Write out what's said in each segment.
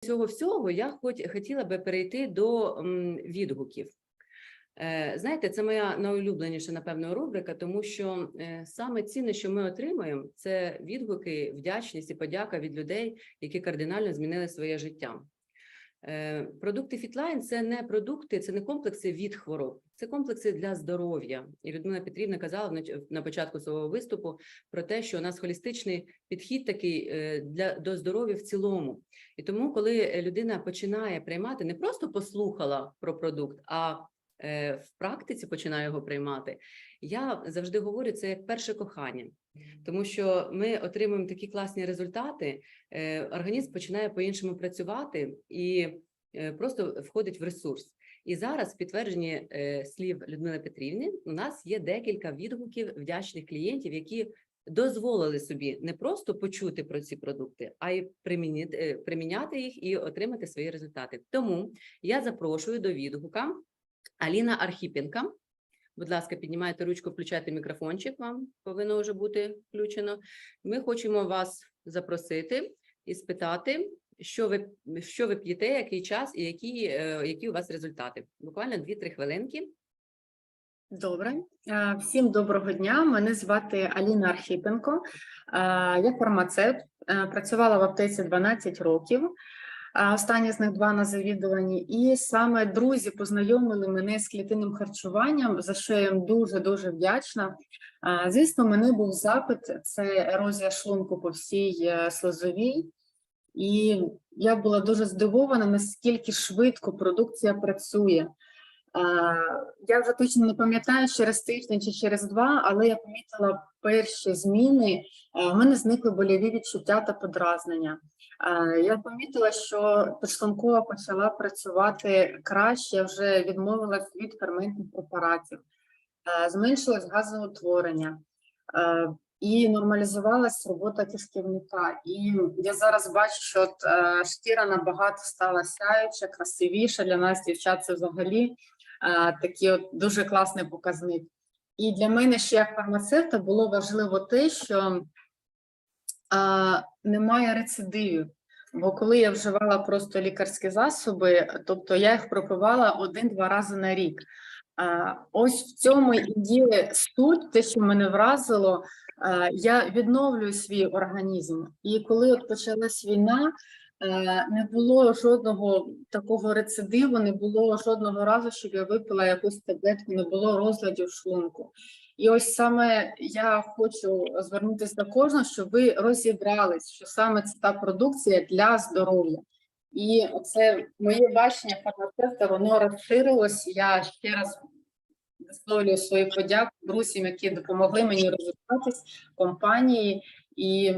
цього всього я хоч хотіла би перейти до відгуків. Е, Знаєте, це моя найулюбленіша, напевно, рубрика, тому що е, саме цінне, що ми отримуємо, це відгуки, вдячність і подяка від людей, які кардинально змінили своє життя. Е, Продукти Фітлайн це не продукти, це не комплекси від хвороб, це комплекси для здоров'я. І Людмила Петрівна казала на початку свого виступу про те, що у нас холістичний підхід такий е, для до здоров'я в цілому. І тому, коли людина починає приймати, не просто послухала про продукт, а в практиці починає його приймати. Я завжди говорю, це як перше кохання, тому що ми отримуємо такі класні результати, е, організм починає по-іншому працювати і е, просто входить в ресурс. І зараз, в підтвердженні е, слів Людмили Петрівни, у нас є декілька відгуків вдячних клієнтів, які дозволили собі не просто почути про ці продукти, а й е, приміняти їх і отримати свої результати. Тому я запрошую до відгука Аліна Архіпенка. Будь ласка, піднімайте ручку, включайте мікрофончик. Вам повинно вже бути включено. Ми хочемо вас запросити і спитати, що ви що ви п'єте, який час і які, е, які у вас результати. Буквально 2-3 хвилинки. Добре, Е, всім доброго дня. Мене звати Аліна Архіпенко. Е, Я фармацевт, працювала в аптеці 12 років. Останні з них два на завідуванні. І саме друзі познайомили мене з клітинним харчуванням, за що я їм дуже дуже вдячна. Звісно, мене був запит: це ерозія шлунку по всій е, слизовій. І я була дуже здивована, наскільки швидко продукція працює. Я вже точно не пам'ятаю через тиждень чи через два, але я помітила перші зміни. Е, У мене зникли больові відчуття та подразнення. Е, Я помітила, що підшлункова почала працювати краще, я вже відмовилась від ферментних препаратів, Е, зменшилось газоутворення. Е, І нормалізувалась робота кишківника. І я зараз бачу, що от, е, шкіра набагато стала сяюча, красивіша для нас, дівчат, це взагалі а, такий от дуже класний показник. І для мене ще як фармацевта було важливо те, що а, немає рецидивів. Бо коли я вживала просто лікарські засоби, тобто я їх пропивала один-два рази на рік. А, ось в цьому і є суть, те, що мене вразило, а, я відновлюю свій організм. І коли от почалась війна, Не було жодного такого рецидиву, не було жодного разу, щоб я випила якусь таблетку, не було розладів шлунку. І ось саме я хочу звернутися до кожного, щоб ви розібрались, що саме це та продукція для здоров'я. І це моє бачення фармацевта, воно розширилось. Я ще раз висловлюю свою подяку друзям, які допомогли мені розвиватись, компанії. І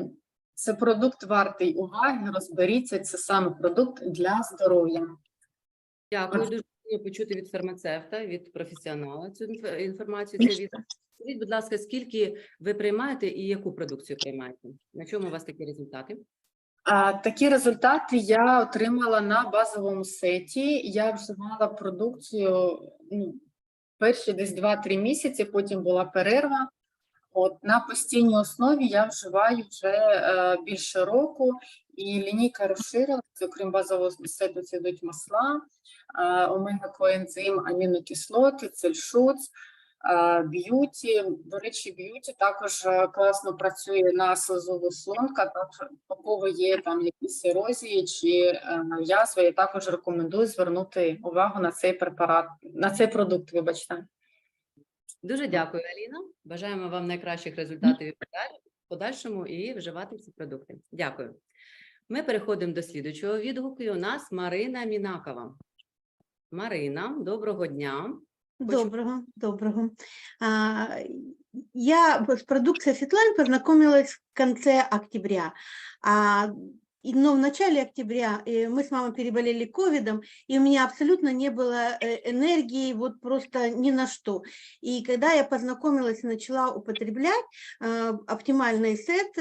це продукт вартий уваги. Розберіться, це саме продукт для здоров'я. Дякую. Дуже хотіла почути від фармацевта, від професіонала цю інф- інформацію. Це від скажіть, будь ласка, скільки ви приймаєте і яку продукцію приймаєте? На чому у вас такі результати? А, такі результати я отримала на базовому сеті. Я вживала продукцію ну, перші десь 2-3 місяці, потім була перерва. От на постійній основі я вживаю вже е, більше року, і лінійка розширилася, окрім базового сету, це йдуть масла, е, омега-коензим, амінокислоти, цельшуц, е, б'юті. До речі, б'юті також е, класно працює на слизову шлунка, так у кого є там якісь ерозії чи е, язви, я також рекомендую звернути увагу на цей препарат, на цей продукт, вибачте. Дуже дякую, Аліна. Бажаємо вам найкращих результатів в подальшому і вживати ці продукти. Дякую. Ми переходимо до слідучого відгуку. І у нас Марина Мінакова. Марина, доброго дня. Доброго, доброго. А, Я с продукцией Фитлайн познакомилась в конце октября. Но в начале октября э, мы с мамой переболели ковидом, и у меня абсолютно не было э, энергии вот просто ни на что. И когда я познакомилась и начала употреблять э, оптимальный сет,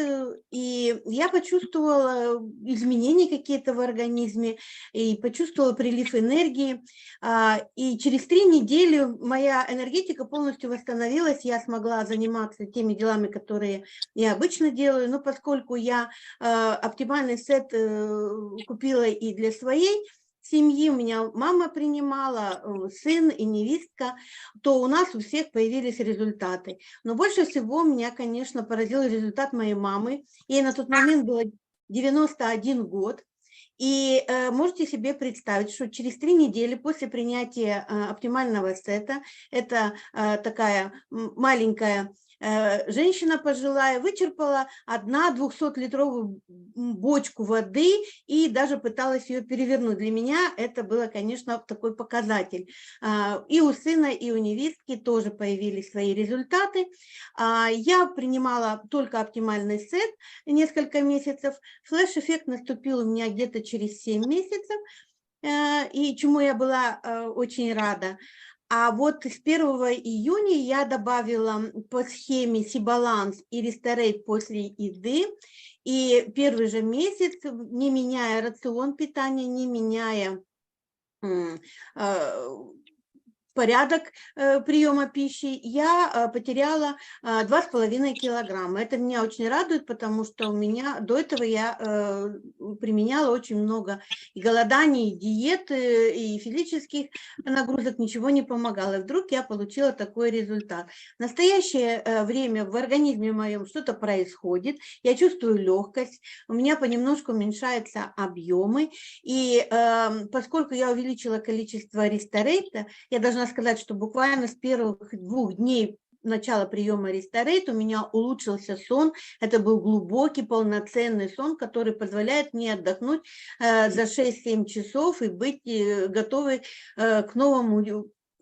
и я почувствовала изменения какие-то в организме, и почувствовала прилив энергии. А, И через три недели моя энергетика полностью восстановилась, я смогла заниматься теми делами, которые я обычно делаю, но поскольку я оптимальный сет сет э, купила и для своей семьи, у меня мама принимала, э, сын и невестка, то у нас у всех появились результаты. Но больше всего меня, конечно, поразил результат моей мамы. Ей на тот момент было 91 год. И э, можете себе представить, что через три недели после принятия оптимального сета, это такая маленькая женщина пожилая вычерпала одна 200-литровую бочку воды и даже пыталась ее перевернуть. Для меня это было, конечно, такой показатель. А, И у сына, и у невестки тоже появились свои результаты. А, Я принимала только оптимальный сет несколько месяцев. Флеш-эффект наступил у меня где-то через 7 месяцев, э, и чему я была э, очень рада. А вот с 1 июня я добавила по схеме Сибаланс и Ресторейт после еды. И первый же месяц, не меняя рацион питания, не меняя э, порядок э, приема пищи, я э, потеряла а, два с половиной килограмма. Это меня очень радует, потому что у меня до этого я э, применяла очень много и голоданий, и диет, э, и физических нагрузок, ничего не помогало. И вдруг я получила такой результат. В настоящее э, время в организме моем что-то происходит, я чувствую легкость, у меня понемножку уменьшаются объемы, и эм, поскольку я увеличила количество ресторейта, я должна сказать, что буквально с первых двух дней начала приема ресторейт у меня улучшился сон. Это был глубокий, полноценный сон, который позволяет мне отдохнуть э, за 6-7 часов и быть э, готовой э, к новому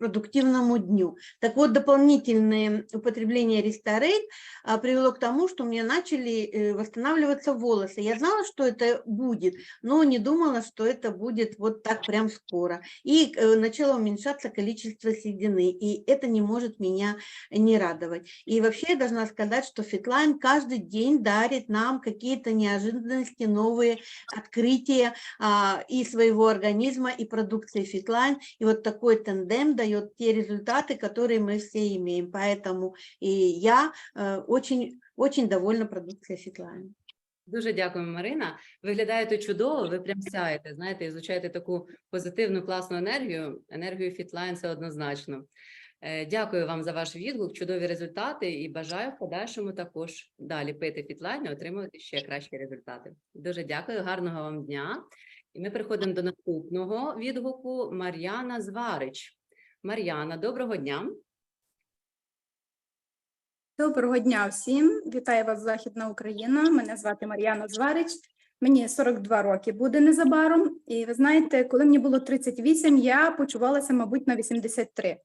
продуктивному дню. Так вот, дополнительное употребление ресторейт а, привело к тому, что у меня начали э, восстанавливаться волосы. Я знала, что это будет, но не думала, что это будет вот так прям скоро. И э, начало уменьшаться количество седины, и это не может меня не радовать. И вообще я должна сказать, что Фитлайн каждый день дарит нам какие-то неожиданности, новые открытия а, и своего организма, и продукции Фитлайн. И вот такой тандем дает те результаты, которые мы все имеем. Поэтому и я э, очень, очень довольна продукцией Фитлайн. Дуже дякуємо, Марина. Виглядаєте чудово, ви прям сяєте, знаєте, ізучаєте таку позитивну, класну енергію. Енергію Фітлайн це однозначно. Е, Дякую вам за ваш відгук, чудові результати і бажаю в подальшому також далі пити Фітлайн і отримувати ще кращі результати. Дуже дякую, гарного вам дня. І ми переходимо до наступного відгуку. Мар'яна Зварич. Мар'яна, доброго дня. Доброго дня всім. Вітаю вас, Західна Україна. Мене звати Мар'яна Зварич. Мені 42 роки буде незабаром. І ви знаєте, коли мені було 38, я почувалася, мабуть, на 83.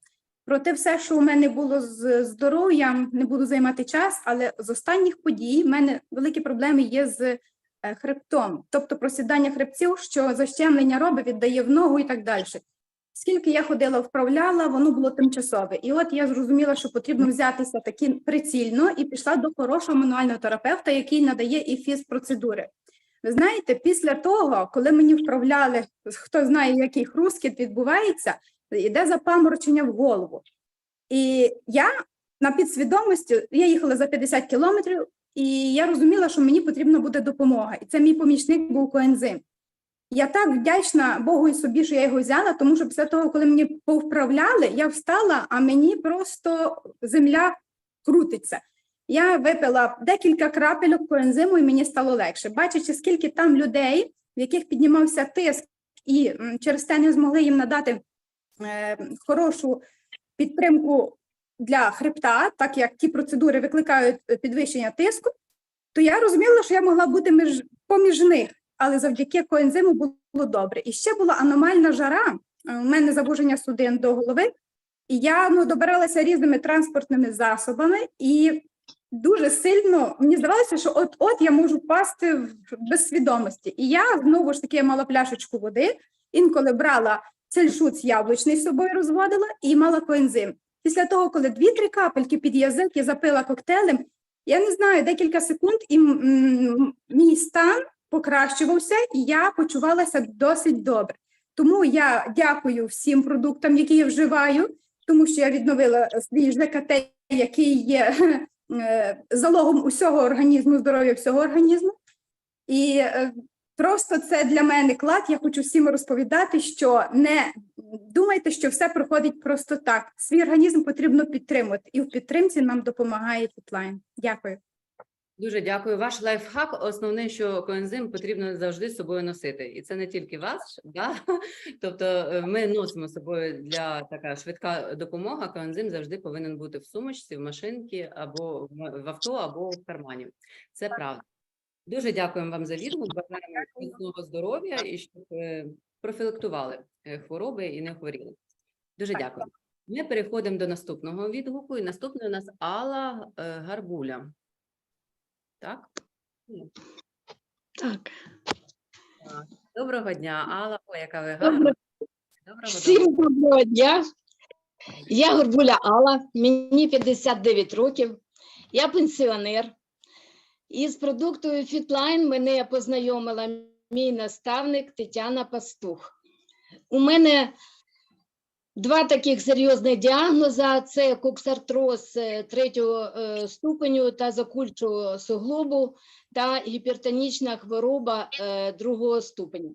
Проте все, що у мене було з здоров'ям, не буду займати час, але з останніх подій в мене великі проблеми є з е, хребтом, тобто просідання хребців, що защемлення робить, віддає в ногу і так далі. Скільки я ходила, вправляла, воно було тимчасове. І от я зрозуміла, що потрібно взятися таки прицільно і пішла до хорошого мануального терапевта, який надає і фізпроцедури. Ви знаєте, після того, коли мені вправляли, хто знає, який хрускіт відбувається, йде запаморочення в голову. І я на підсвідомості, я їхала за 50 кілометрів, і я розуміла, що мені потрібна буде допомога. І це мій помічник був коензим. Я так вдячна Богу і собі, що я його взяла, тому що після того, коли мені повправляли, я встала, а мені просто земля крутиться. Я випила декілька крапельок коензиму, і мені стало легше. Бачачи, скільки там людей, в яких піднімався тиск, і через те не змогли їм надати е, хорошу підтримку для хребта, так як ті процедури викликають е, підвищення тиску, то я розуміла, що я могла бути між, поміж них але завдяки коензиму було добре. І ще була аномальна жара. е, У мене завуження судин до голови, і я ну, добиралася різними транспортними засобами, і дуже сильно мені здавалося, що от-от я можу впасти в безсвідомості. І я знову ж таки мала пляшечку води, інколи брала цельшуц яблучний з собою розводила і мала коензим. Після того, коли дві-три капельки під язик я запила коктейлем, я не знаю, декілька секунд, і м, м, мій стан покращувався, і я почувалася досить добре. Тому я дякую всім продуктам, які я вживаю, тому що я відновила свій ЖКТ, який є е, залогом усього організму, здоров'я всього організму. І е, Просто це для мене клад. Я хочу всім розповідати, що не думайте, що все проходить просто так. Свій організм потрібно підтримувати, і в підтримці нам допомагає фітлайн. Дякую. Дуже дякую. Ваш лайфхак основне, що коензим потрібно завжди з собою носити, і це не тільки вас, да? тобто е, ми носимо з собою для така швидка допомога. Коензим завжди повинен бути в сумочці, в машинці або в авто, або в кармані. Це правда. Дуже дякуємо вам за відгук. Бажаємо міцного здоров'я і щоб е, профілактували е, хвороби і не хворіли. Дуже дякую. Ми переходимо до наступного відгуку. І наступний у нас Алла Гарбуля. Так? Так, Доброго дня, Алла. Ой, яка ви гарна. Доброго- Доброго всім доброго дня. Я Горбуля Алла, мені 59 років, я пенсіонер. Із продуктою Fitline мене познайомила мій наставник Тетяна Пастух. У мене два таких серйозних діагноза: це коксартроз е, третього е, ступеню та закульчу суглобу та гіпертонічна хвороба е, другого ступеня.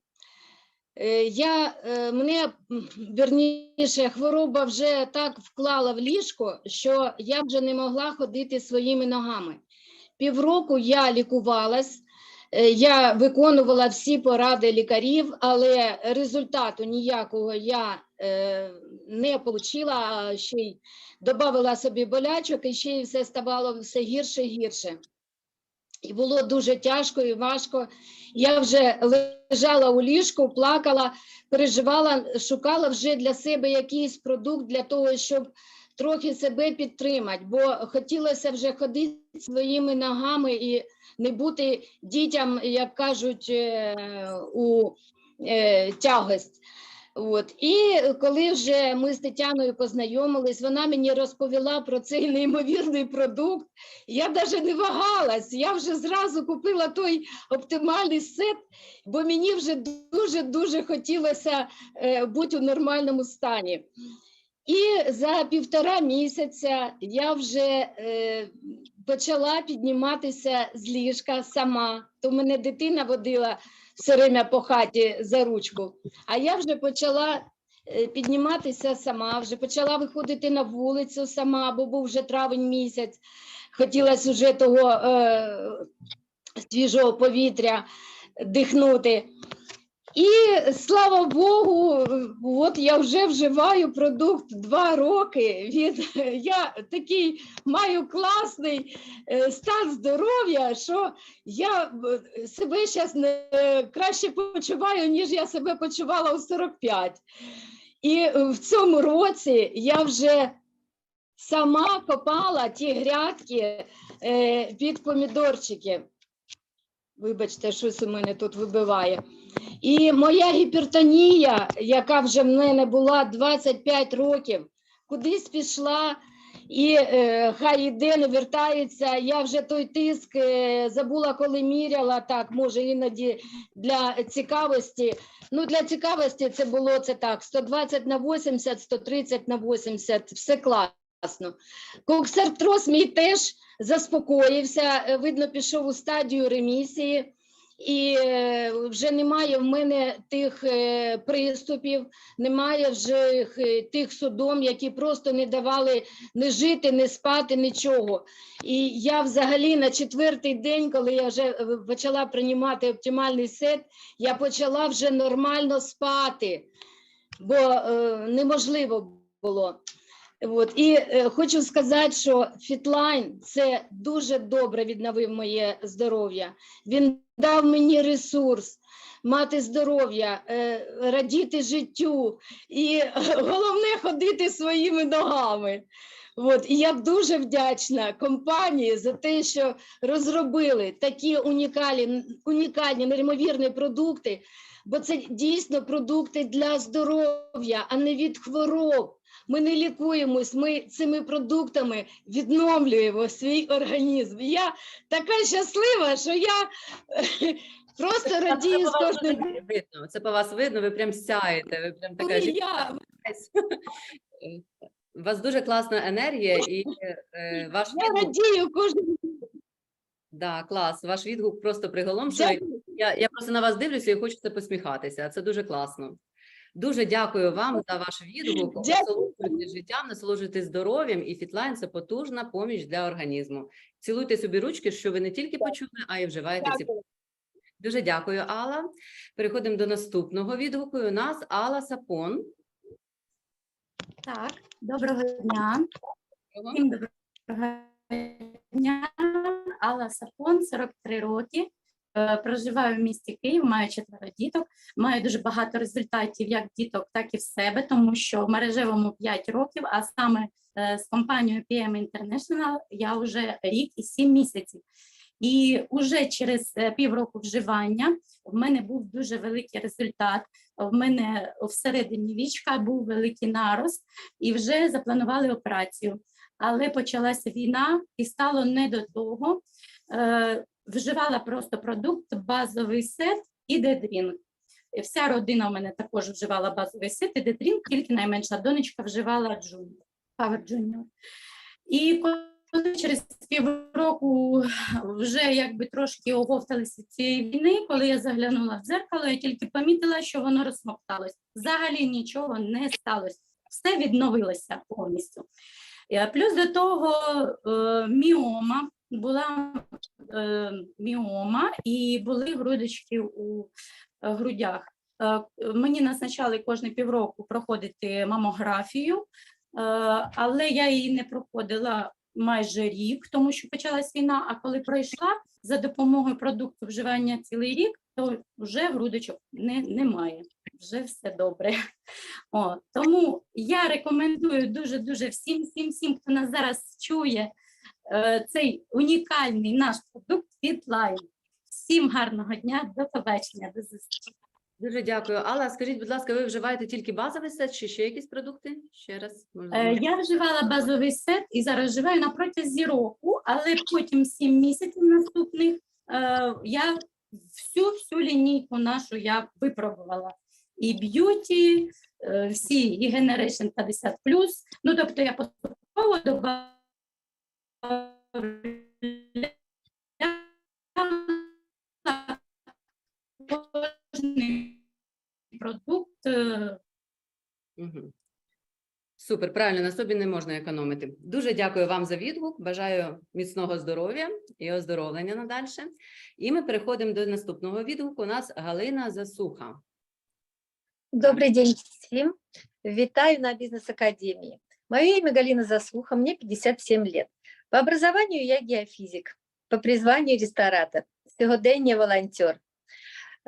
Я, мене, м, вірніше, хвороба вже так вклала в ліжко, що я вже не могла ходити своїми ногами. Півроку я лікувалась, я виконувала всі поради лікарів, але результату ніякого я не отримала, а ще й додавала собі болячок, і ще й все ставало все гірше і гірше. І було дуже тяжко і важко. Я вже лежала у ліжку, плакала, переживала, шукала вже для себе якийсь продукт для того, щоб трохи себе підтримати, бо хотілося вже ходити своїми ногами і не бути дітям, як кажуть, е, у е, тягость. От. І коли вже ми з Тетяною познайомились, вона мені розповіла про цей неймовірний продукт. Я навіть не вагалась, я вже зразу купила той оптимальний сет, бо мені вже дуже-дуже хотілося е, бути у нормальному стані. І за півтора місяця я вже е, почала підніматися з ліжка сама. То мене дитина водила все время по хаті за ручку. А я вже почала е, підніматися сама, вже почала виходити на вулицю сама, бо був вже травень місяць. Хотілося вже того е, свіжого повітря дихнути. І слава Богу, от я вже вживаю продукт два роки. Від я такий маю класний е, стан здоров'я, що я е, себе зараз краще почуваю, ніж я себе почувала у 45. І е, в цьому році я вже сама копала ті грядки під помідорчики. Вибачте, щось у мене тут вибиває. І моя гіпертонія, яка вже в мене була 25 років, кудись пішла, і е, хай іде, не вертається. Я вже той тиск е, забула, коли міряла, так, може, іноді для цікавості. Ну, для цікавості це було це так: 120 на 80, 130 на 80, все класно. Коксартроз мій теж заспокоївся, е, видно, пішов у стадію ремісії. І е, вже немає в мене тих е, приступів, немає вже тих судом, які просто не давали не жити, не спати, нічого. І я взагалі на четвертий день, коли я вже почала приймати оптимальний сет, я почала вже нормально спати, бо е, неможливо було. От. І е, хочу сказати, що Фітлайн це дуже добре відновив моє здоров'я. Він дав мені ресурс мати здоров'я, е, радіти життю і головне ходити своїми ногами. От. І я дуже вдячна компанії за те, що розробили такі унікальні, унікальні, неймовірні продукти, бо це дійсно продукти для здоров'я, а не від хвороб. Ми не лікуємось, ми цими продуктами відновлюємо свій організм. Я така щаслива, що я просто Це радію з кожним. видно. Це по вас видно, ви прям сяєте, ви прям така я У вас дуже класна енергія і е, ваш Я відгук радію кожному Да, клас. Ваш відгук просто приголомшує. Я, я просто на вас дивлюся і хочеться посміхатися. Це дуже класно. Дуже дякую вам за ваш відгук. Дякую. Насолоджуйтесь життям, насолоджуйтесь здоров'ям, і фітлайн це потужна поміч для організму. Цілуйте собі ручки, що ви не тільки почули, а й вживаєте ці. Дуже дякую, Алла. Переходимо до наступного відгуку. У нас Алла Сапон. Так, доброго дня. Всім доброго дня. Алла Сафон, 43 роки. Е, Проживаю в місті Київ, маю четверо діток. Маю дуже багато результатів як діток, так і в себе, тому що в мережевому 5 років, а саме е, з компанією PM International я вже рік і 7 місяців. І вже через е, півроку вживання в мене був дуже великий результат. В мене всередині вічка був великий нарост, і вже запланували операцію. Але почалася війна і стало не до того. Вживала просто продукт, базовий сет і дедрінг. Вся родина у мене також вживала базовий сет і дедрінг, тільки найменша донечка вживала джуніор, Power Junior. І коли через півроку вже якби трошки оговталися цієї війни, коли я заглянула в дзеркало, я тільки помітила, що воно розсмокталось. Взагалі нічого не сталося. Все відновилося повністю. Е, Плюс до того е, міома була е, міома і були грудочки у е, грудях. Е, Мені назначали кожні півроку проходити мамографію, е, але я її не проходила майже рік, тому що почалась війна. А коли пройшла за допомогою продукту вживання цілий рік, то вже грудочок не, немає. Вже все добре. О, тому я рекомендую дуже дуже всім, всім, всім, хто нас зараз чує, цей унікальний наш продукт Fitline. Всім гарного дня, до побачення, до зустрічі. Дуже дякую. Алла, скажіть, будь ласка, ви вживаєте тільки базовий сет чи ще якісь продукти? Ще раз можна. Е, Я вживала базовий сет і зараз вживаю на протязі року, але потім 7 місяців наступних е, я всю всю лінійку нашу я випробувала. І б'юті, е, всі, і Generation 50 Ну, тобто я поступово добавляла кожний продукт Мгм. Супер, правильно, на собі не можна економити. Дуже дякую вам за відгук. Бажаю міцного здоров'я і оздоровлення надальше. І ми переходимо до наступного відгуку. У нас Галина Засуха. Добрий день всім. Вітаю на бизнес-академии. Мое имя Галина Заслуха, мне 57 лет. По образованию я геофизик, по призванию ресторатор, сьогодення волонтер.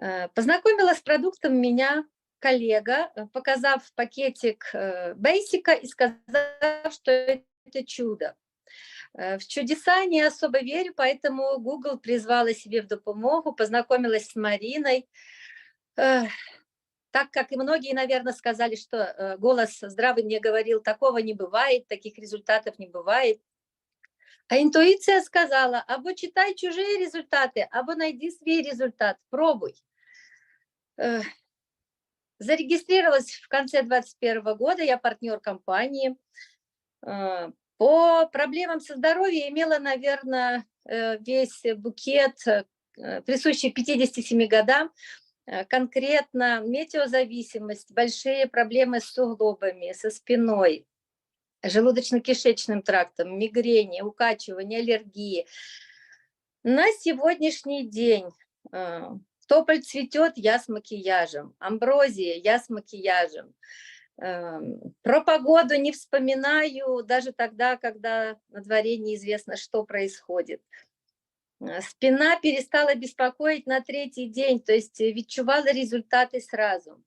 Э, Познакомила с продуктом меня коллега, э, показав пакетик э, бейсика и сказав, что это чудо. В чудеса не особо верю, поэтому Google призвала себе в допомогу, познакомилась с Мариной. Так как и многие, наверное, сказали, что голос здравый мне говорил, такого не бывает, таких результатов не бывает. А интуиция сказала, або читай чужие результаты, або найди свой результат, пробуй. Зарегистрировалась в конце 2021 года, я партнер компании. Э, По проблемам со здоровьем имела, наверное, э, весь букет, э, присущий 57 годам, Э, конкретно метеозависимость, большие проблемы с суглобами, со спиной, желудочно-кишечным трактом, мигрени, укачивание, аллергии. На сегодняшний день э, тополь цветет, я с макияжем, амброзия, я с макияжем. Эм, Про погоду не вспоминаю даже тогда, когда на дворе неизвестно, что происходит. Э, Спина перестала беспокоить на третий день, то есть э, відчувала результаты сразу.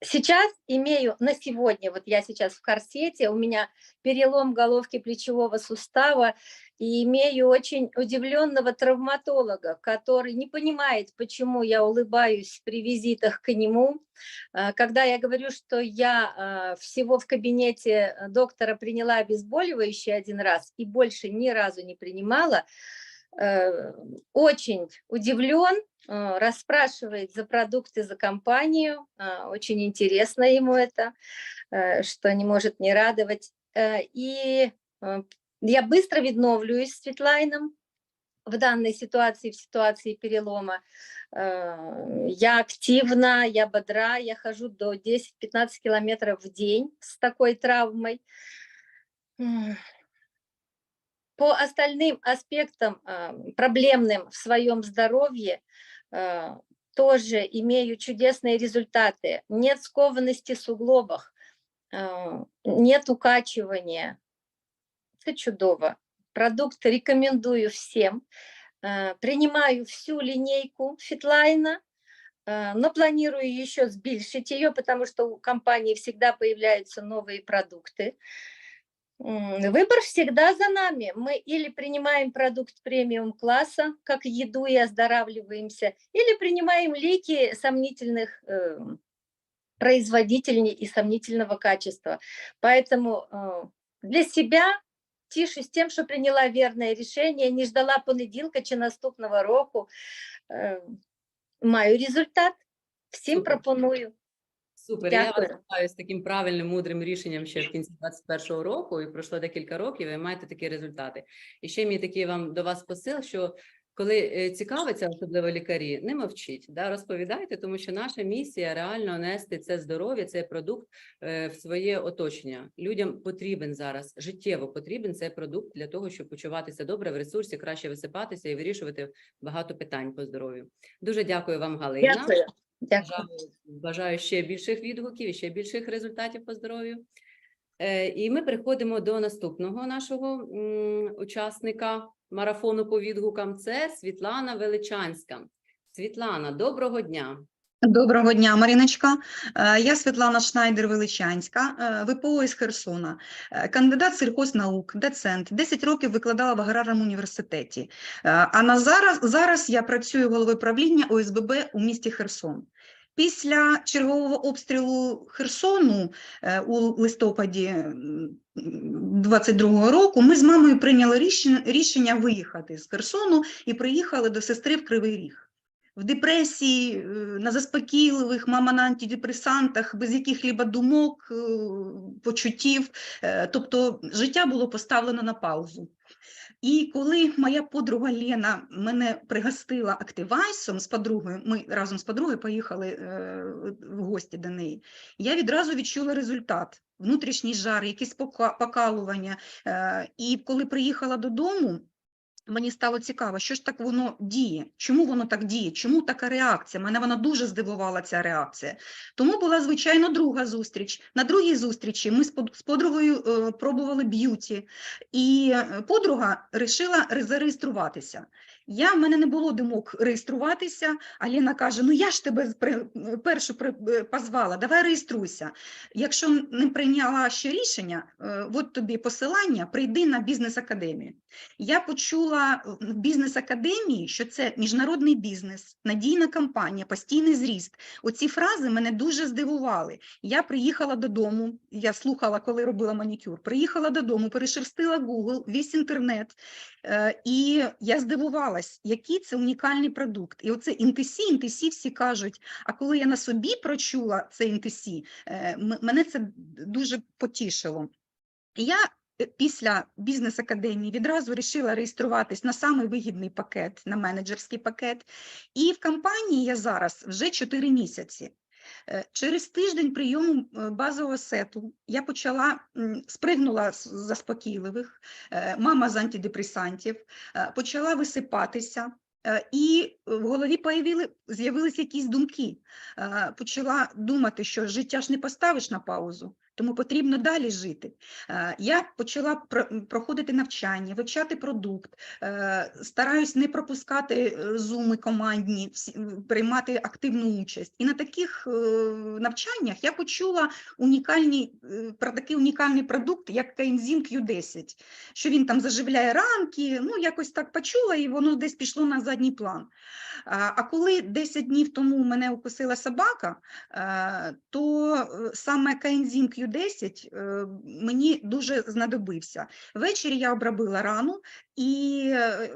Сейчас имею на сегодня, вот я сейчас в корсете, у меня перелом головки плечевого сустава, и имею очень удивленного травматолога, который не понимает, почему я улыбаюсь при визитах к нему. А, Когда я говорю, что я а, всего в кабинете э, доктора приняла обезболивающее один раз и больше ни разу не принимала, э, очень удивлен, э, расспрашивает за продукты, за компанию, а, очень интересно ему это, э, что не может не радовать. Э, И э, Я быстро відновлююсь с Светлайном в данной ситуации, в ситуации перелома. Э, Я активна, я бодра, я хожу до 10-15 километров в день с такой травмой. По остальным аспектам а, проблемным в своем здоровье а, тоже имею чудесные результаты. Нет скованности в суглобах, а, нет укачивания. Это чудово. Продукт рекомендую всем. Принимаю всю линейку Фитлайна, но планирую еще збільшить ее, потому что у компании всегда появляются новые продукты. М, Выбор всегда за нами. Мы или принимаем продукт премиум класса, как еду и оздоравливаемся, или принимаем лики сомнительных э, производителей и сомнительного качества. Поэтому э, для себя тішусь тем, що приняла верное решение, не ждала понеділка чи наступного року. Е, Маю результат. Всім Супер. пропоную. Супер, я вас вітаю з таким правильним мудрим рішенням ще в кінці 21-го року, і пройшло декілька років, і ви маєте такі результати. І ще мій такий вам до вас посил, що коли е, цікавиться, особливо лікарі, не мовчіть, да, розповідайте, тому що наша місія реально нести це здоров'я, цей продукт е, в своє оточення. Людям потрібен зараз, життєво потрібен цей продукт для того, щоб почуватися добре в ресурсі, краще висипатися і вирішувати багато питань по здоров'ю. Дуже дякую вам, Галина. Дякую. Дякую. Бажаю, ще більших відгуків і ще більших результатів по здоров'ю. Е, І ми переходимо до наступного нашого учасника марафону по відгукам. Це Світлана Величанська. Світлана, доброго дня. Доброго дня, Маріночка. Е, Я Світлана Шнайдер-Величанська, е, ВПО із Херсона, е, кандидат сільхознаук, доцент, 10 років викладала в аграрному університеті. А на зараз, зараз я працюю головою правління ОСББ у місті Херсон. Після чергового обстрілу Херсону у листопаді м, 22-го року ми з мамою прийняли рішення, рішення виїхати з Херсону і приїхали до сестри в Кривий Ріг в депресії, е, на заспокійливих, мама на антидепресантах, без яких-либо думок, е, почуттів. Е, Тобто життя було поставлено на паузу. І коли моя подруга Лена мене пригостила активайсом з подругою, ми разом з подругою поїхали е, в гості до неї, я відразу відчула результат. Внутрішній жар, якісь покалування. Е, І коли приїхала додому, Мені стало цікаво, що ж так воно діє, чому воно так діє, чому така реакція? Мене вона дуже здивувала ця реакція. Тому була звичайно друга зустріч. На другій зустрічі ми з под- подругою е, пробували б'юті, і е, подруга вирішила зареєструватися. Я в мене не було думок реєструватися. А Ліна каже: Ну я ж тебе першу е, позвала, давай реєструйся. Якщо не прийняла ще рішення, е, от тобі посилання, прийди на бізнес-академію. Я почула в бізнес-академії, що це міжнародний бізнес, надійна компанія, постійний зріст. Оці фрази мене дуже здивували. Я приїхала додому, я слухала, коли робила манікюр. Приїхала додому, перешерстила Google, весь інтернет, е, і я здивувалась, який це унікальний продукт. І оце інтесі, інтесі всі кажуть. А коли я на собі прочула це інтесі, е, мене це дуже потішило. Я е, після бізнес-академії відразу вирішила реєструватись на самий вигідний пакет, на менеджерський пакет. І в компанії я зараз вже 4 місяці. Е, Через тиждень прийому е, базового сету я почала спригнула з заспокійливих, е, мама з антидепресантів, почала висипатися. І в голові з'явилися якісь думки. Почала думати, що життя ж не поставиш на паузу, тому потрібно далі жити. Е, Я почала проходити навчання, вивчати продукт, е, стараюсь не пропускати е, зуми командні, приймати активну участь. І на таких навчаннях я почула унікальні, про такий унікальний продукт, як коензим Q10, що він там заживляє ранки, ну якось так почула, і воно десь пішло на задній план. А коли 10 днів тому мене укусила собака, то саме коензим Q10 е, мені дуже знадобився. Ввечері я обробила рану і е,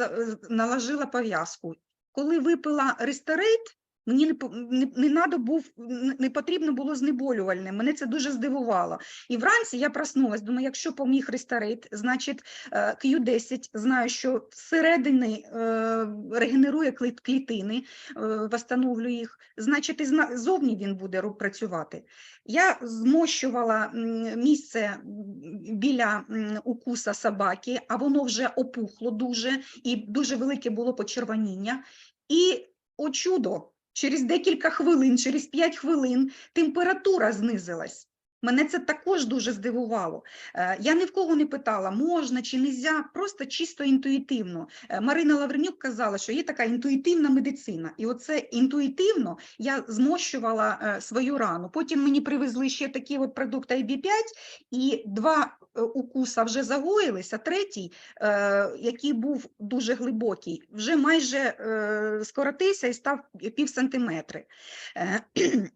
е, наложила пов'язку. Коли випила ресторейт, Мені не, не, не, надо був, не потрібно було знеболювальне. Мене це дуже здивувало. І вранці я проснулась, думаю, якщо поміг Рестарейт, значить е, Q10, знаю, що всередині е, регенерує клітини, е, восстановлює їх, значить, і зовні він буде працювати. Я змощувала місце біля укуса собаки, а воно вже опухло дуже, і дуже велике було почервоніння. І, о чудо, через декілька хвилин, через 5 хвилин температура знизилась. Мене це також дуже здивувало. Е, Я ні в кого не питала, можна чи нельзя, просто чисто інтуїтивно. Е, Марина Лавренюк казала, що є така інтуїтивна медицина. І оце інтуїтивно я змощувала е, свою рану. Потім мені привезли ще такий от продукт IB5, і два укуса вже загоїлись, а третій, який був дуже глибокий, вже майже скоротився і став пів сантиметри. Е,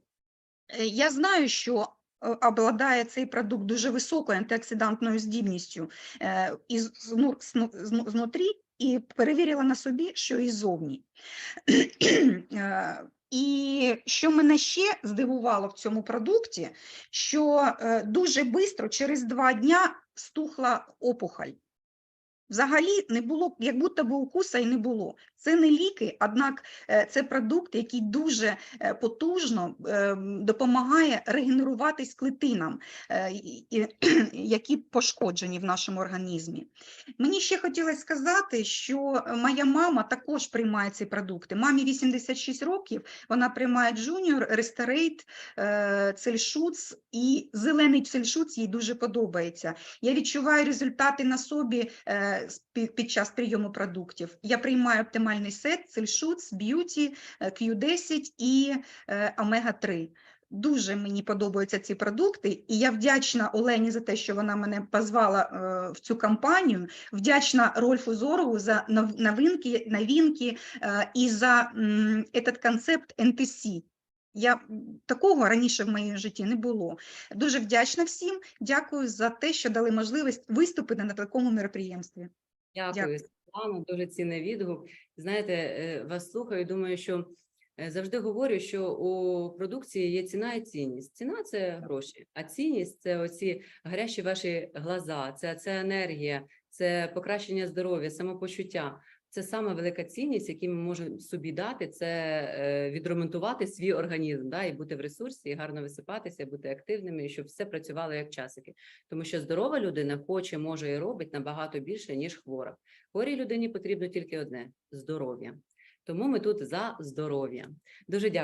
Я знаю, що обладає цей продукт дуже високою антиоксидантною здібністю е, і знутрі, і перевірила на собі, що і зовні. І що мене ще здивувало в цьому продукті, що дуже швидко, через два дня, стухла опухоль. Взагалі не було, як будто би укуса і не було. Це не ліки, однак е, це продукт, який дуже е, потужно е, допомагає регенеруватись клетинам, е, які пошкоджені в нашому організмі. Мені ще хотілося сказати, що моя мама також приймає ці продукти. Мамі 86 років, вона приймає Restorate, е, Цельшуц і зелений Цельшуц їй дуже подобається. Я відчуваю результати на собі під час прийому продуктів. Я приймаю оптимальний сет, Цельшуц, Б'юті, е, Q10 і е, Омега-3. Дуже мені подобаються ці продукти, і я вдячна Олені за те, що вона мене позвала е, в цю кампанію. Вдячна Рольфу Зорову за новинки, новинки е, і за этот концепт NTC. Я такого раніше в моєму житті не було. Дуже вдячна всім. Дякую за те, що дали можливість виступити на такому мероприємстві. Дякую, Дякую. Світлано, дуже цінний відгук. Знаєте, е, вас слухаю, думаю, що е, завжди говорю, що у продукції є ціна і цінність. Ціна це гроші, а цінність це оці гарячі ваші глаза, це, це енергія, це покращення здоров'я, самопочуття. Це саме велика цінність, яку ми можемо собі дати, це е, відремонтувати свій організм, да, і бути в ресурсі, і гарно висипатися, бути активними, і щоб все працювало як часики. Тому що здорова людина хоче, може і робить набагато більше, ніж хвора. Хворій людині потрібно тільки одне здоров'я. Тому ми тут за здоров'я. Дуже дякую.